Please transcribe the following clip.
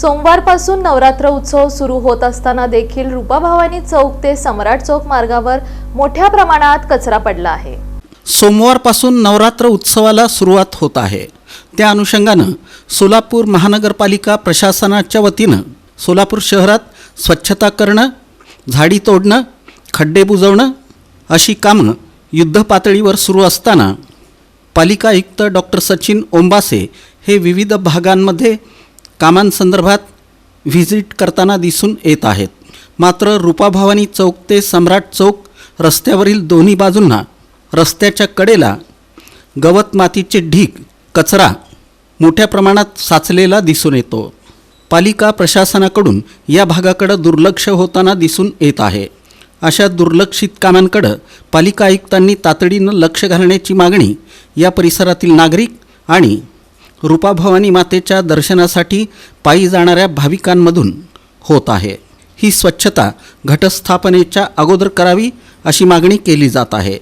सोमवारपासून नवरात्र उत्सव सुरू होत असताना देखील रूपाभावानी चौक ते सम्राट चौक मार्गावर मोठ्या प्रमाणात कचरा पडला आहे. सोमवारपासून नवरात्र उत्सवाला सुरुवात होत आहे. त्या अनुषंगानं सोलापूर महानगरपालिका प्रशासनाच्या वतीनं सोलापूर शहरात स्वच्छता करणं झाडी तोडणं खड्डे बुजवणं अशी कामं युद्धपातळीवर सुरू असताना पालिका आयुक्त डॉक्टर सचिन ओंबासे हे विविध भागांमध्ये कामांसंदर्भात व्हिजिट करताना दिसून येत आहेत. मात्र रूपाभवानी चौक ते सम्राट चौक रस्त्यावरील दोन्ही बाजूंना रस्त्याच्या कडेला गवत मातीचे ढीग कचरा मोठ्या प्रमाणात साचलेला दिसून येतो. पालिका प्रशासनाकडून या भागाकडं दुर्लक्ष होताना दिसून येत आहे. अशा दुर्लक्षित कामांकडं पालिका आयुक्तांनी तातडीनं लक्ष घालण्याची मागणी या परिसरातील नागरिक आणि रूपाभवानी मातेच्या दर्शनासाठी पायी जाणाऱ्या भाविकांमधून होत आहे. ही स्वच्छता घटस्थापनेच्या अगोदर करावी अशी मागणी केली जात आहे.